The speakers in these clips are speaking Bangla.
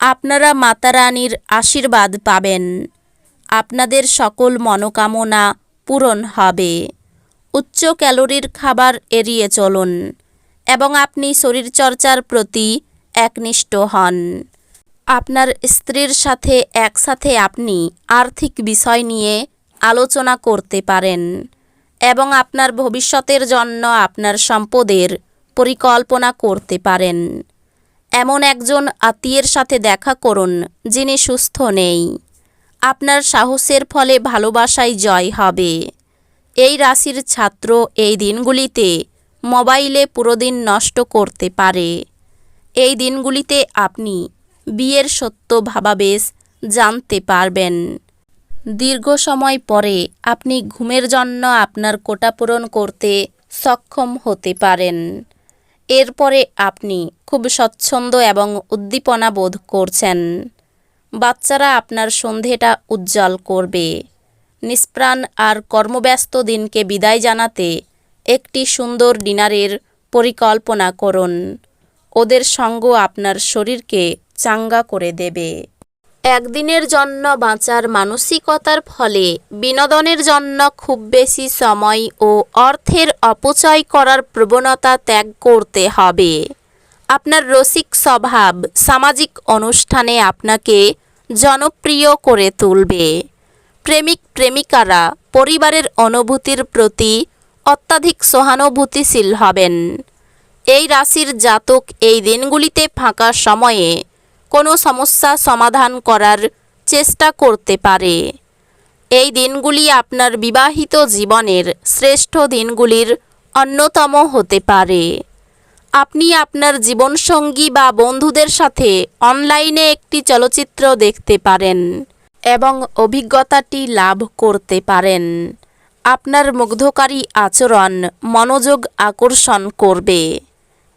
আপনারা মাতা রানীর আশীর্বাদ পাবেন। আপনাদের সকল মনোকামনা পূরণ হবে। উচ্চ ক্যালোরির খাবার এড়িয়ে চলুন এবং আপনি শরীরচর্চার প্রতি একনিষ্ঠ হন। আপনার স্ত্রীর সাথে একসাথে আপনি আর্থিক বিষয় নিয়ে আলোচনা করতে পারেন এবং আপনার ভবিষ্যতের জন্য আপনার সম্পদের পরিকল্পনা করতে পারেন। এমন একজন আত্মীয়ের সাথে দেখা করুন, যিনি সুস্থ নেই। আপনার সাহসের ফলে ভালোবাসায় জয় হবে। এই রাশির ছাত্র এই দিনগুলিতে মোবাইলে পুরো দিন নষ্ট করতে পারে। এই দিনগুলিতে আপনি বিয়ের সত্য ভাবাবেশ জানতে পারবেন। দীর্ঘ সময় পরে আপনি ঘুমের জন্য আপনার কোটা পূরণ করতে সক্ষম হতে পারেন। এরপরে আপনি খুব স্বচ্ছন্দ এবং উদ্দীপনা বোধ করছেন। বাচ্চারা আপনার সন্ধেটা উজ্জ্বল করবে। নিষ্প্রাণ আর কর্মব্যস্ত দিনকে বিদায় জানাতে একটি সুন্দর ডিনারের পরিকল্পনা করুন। ওদের সঙ্গ আপনার শরীরকে চাঙ্গা করে দেবে। একদিনের জন্য বাঁচার মানসিকতার ফলে বিনোদনের জন্য খুব বেশি সময় ও অর্থের অপচয় করার প্রবণতা ত্যাগ করতে হবে। আপনার রসিক স্বভাব সামাজিক অনুষ্ঠানে আপনাকে জনপ্রিয় করে তুলবে। প্রেমিক প্রেমিকারা পরিবারের অনুভূতির প্রতি অত্যাধিক সহানুভূতিশীল হবেন। এই রাশির জাতক এই দিনগুলিতে ফাঁকা সময়ে কোনো সমস্যা সমাধান করার চেষ্টা করতে পারে। এই দিনগুলি আপনার বিবাহিত জীবনের শ্রেষ্ঠ দিনগুলির অন্যতম হতে পারে। আপনি আপনার জীবনসঙ্গী বা বন্ধুদের সাথে অনলাইনে একটি চলচ্চিত্র দেখতে পারেন এবং অভিজ্ঞতাটি লাভ করতে পারেন। আপনার মুগ্ধকারী আচরণ মনোযোগ আকর্ষণ করবে।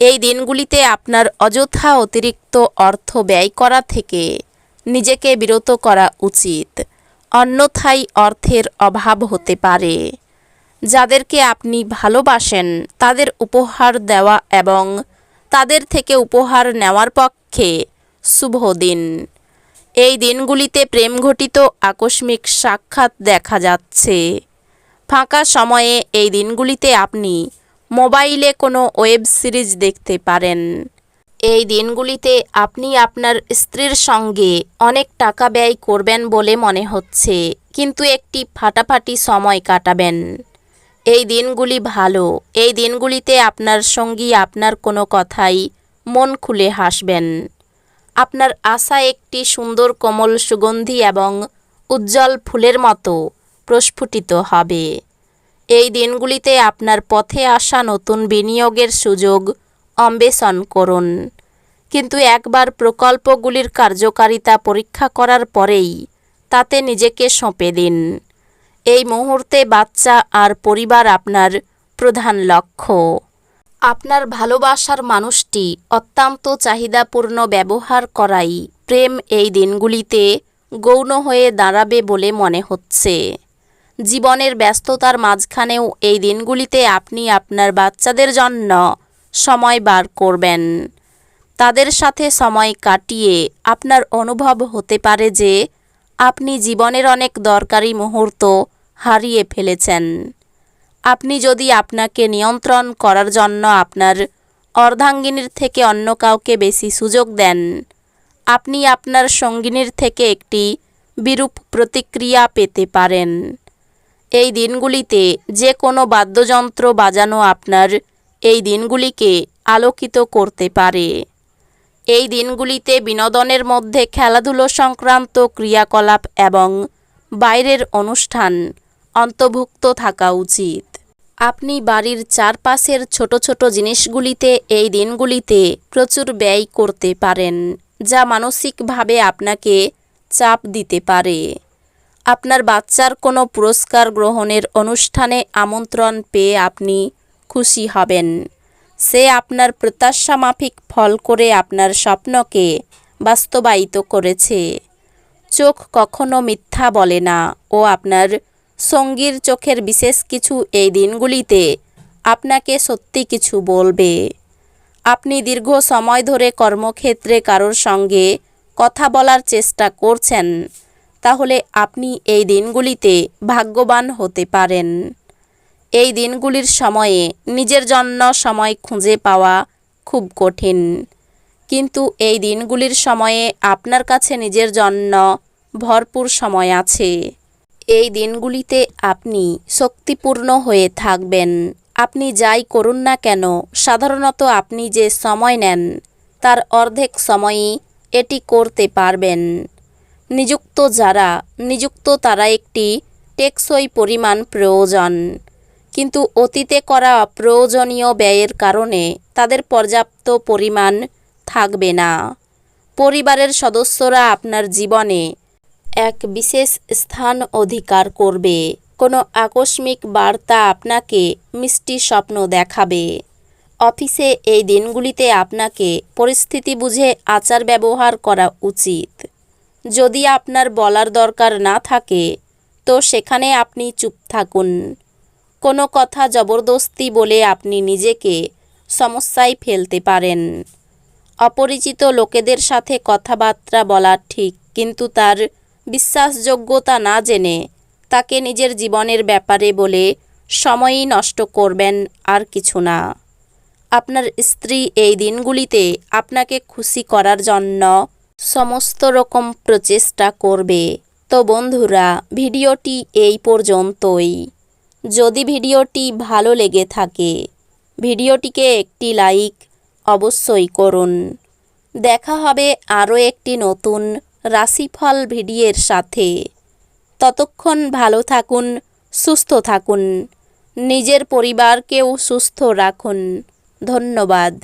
এই দিনগুলিতে আপনার অযথা অতিরিক্ত অর্থ ব্যয় করা থেকে নিজেকে বিরত করা উচিত। অন্যথায় অর্থের অভাব হতে পারে। যাদেরকে আপনি ভালোবাসেন, তাদের উপহার দেওয়া এবং তাদের থেকে উপহার নেওয়ার পক্ষে শুভ দিন। এই দিনগুলিতে প্রেমঘটিত আকস্মিক সাক্ষাৎ দেখা যাচ্ছে। ফাঁকা সময়ে এই দিনগুলিতে আপনি মোবাইলে কোনো ওয়েব সিরিজ দেখতে পারেন। এই দিনগুলিতে আপনি আপনার স্ত্রীর সঙ্গে অনেক টাকা ব্যয় করবেন বলে মনে হচ্ছে, কিন্তু একটি ফাটাফাটি সময় কাটাবেন। এই দিনগুলি ভালো, এই দিনগুলিতে আপনার সঙ্গী আপনার কোনো কথাই মন খুলে হাসবেন। আপনার আশা একটি সুন্দর কোমল সুগন্ধি এবং উজ্জ্বল ফুলের মতো প্রস্ফুটিত হবে। এই দিনগুলিতে আপনার পথে আসা নতুন বিনিয়োগের সুযোগ অন্বেষণ করুন। কিন্তু একবার প্রকল্পগুলির কার্যকারিতা পরীক্ষা করার পরেই তাতে নিজেকে সঁপে দিন। এই মুহূর্তে বাচ্চা আর পরিবার আপনার প্রধান লক্ষ্য। আপনার ভালোবাসার মানুষটি অত্যন্ত চাহিদাপূর্ণ ব্যবহার করাই প্রেম এই দিনগুলিতে গৌণ হয়ে দাঁড়াবে বলে মনে হচ্ছে। জীবনের ব্যস্ততার মাঝখানেও এই দিনগুলিতে আপনি আপনার বাচ্চাদের জন্য সময় বার করবেন। তাদের সাথে সময় কাটিয়ে আপনার অনুভব হতে পারে যে আপনি জীবনের অনেক দরকারি মুহূর্ত হারিয়ে ফেলেছেন। আপনি যদি আপনাকে নিয়ন্ত্রণ করার জন্য আপনার অর্ধাঙ্গিনীর থেকে অন্য কাউকে বেশি সুযোগ দেন, আপনি আপনার সঙ্গিনীর থেকে একটি বিরূপ প্রতিক্রিয়া পেতে পারেন। এই দিনগুলিতে যে কোনো বাদ্যযন্ত্র বাজানো আপনার এই দিনগুলিকে আলোকিত করতে পারে। এই দিনগুলিতে বিনোদনের মধ্যে খেলাধুলো সংক্রান্ত ক্রিয়াকলাপ এবং বাইরের অনুষ্ঠান অন্তর্ভুক্ত থাকা উচিত। আপনি বাড়ির চারপাশের ছোট ছোট জিনিসগুলিতে এই দিনগুলিতে প্রচুর ব্যয় করতে পারেন, যা মানসিকভাবে আপনাকে চাপ দিতে পারে। আপনার বাচ্চার কোনো পুরস্কার গ্রহণের অনুষ্ঠানে আমন্ত্রণ পেয়ে আপনি খুশি হবেন। সে আপনার প্রত্যাশা মাফিক ফল করে আপনার স্বপ্নকে বাস্তবায়িত করেছে। চোখ কখনো মিথ্যা বলে না ও আপনার সঙ্গীর চোখের বিশেষ কিছু এই দিনগুলিতে আপনাকে সত্যি কিছু বলবে। আপনি দীর্ঘ সময় ধরে কর্মক্ষেত্রে কারোর সঙ্গে কথা বলার চেষ্টা করছেন। তাহলে আপনি এই দিনগুলিতে ভাগ্যবান হতে পারেন। এই দিনগুলির সময়ে নিজের জন্য সময় খুঁজে পাওয়া খুব কঠিন। কিন্তু এই দিনগুলির সময়ে আপনার কাছে নিজের জন্য ভরপুর সময় আছে। এই দিনগুলিতে আপনি শক্তিপূর্ণ হয়ে থাকবেন। আপনি যাই করুন না কেন, সাধারণত আপনি যে সময় নেন, তার অর্ধেক সময়ই এটি করতে পারবেন। নিযুক্ত যারা, নিযুক্ত তারা একটি টেকসই পরিমাণ প্রয়োজন। কিন্তু অতীতে করা অপ্রয়োজনীয় ব্যয়ের কারণে তাদের পর্যাপ্ত পরিমাণ থাকবে না। পরিবারের সদস্যরা আপনার জীবনে এক বিশেষ স্থান অধিকার করবে। কোনো আকস্মিক বার্তা আপনাকে মিষ্টি স্বপ্ন দেখাবে। অফিসে এই দিনগুলিতে আপনাকে পরিস্থিতি বুঝে আচার ব্যবহার করা উচিত। যদি আপনার বলার দরকার না থাকে, তো সেখানে আপনি চুপ থাকুন। কোনো কথা জবরদস্তি বলে আপনি নিজেকে সমস্যায় ফেলতে পারেন। অপরিচিত লোকেদের সাথে কথাবার্তা বলা ঠিক, কিন্তু তার বিশ্বাসযোগ্যতা না জেনে তাকে নিজের জীবনের ব্যাপারে বলে সময়ই নষ্ট করবেন আর কিছু না। আপনার স্ত্রী এই দিনগুলিতে আপনাকে খুশি করার জন্য সমস্ত রকম প্রচেষ্টা করবে। তো বন্ধুরা, ভিডিওটি এই পর্যন্তই। যদি ভিডিওটি ভালো লেগে থাকে, ভিডিওটিকে একটি লাইক অবশ্যই করুন। দেখা হবে আরও একটি নতুন রাশিফল ভিডিওর সাথে। ততক্ষণ ভালো থাকুন, সুস্থ থাকুন, নিজের পরিবারকেও সুস্থ রাখুন। ধন্যবাদ।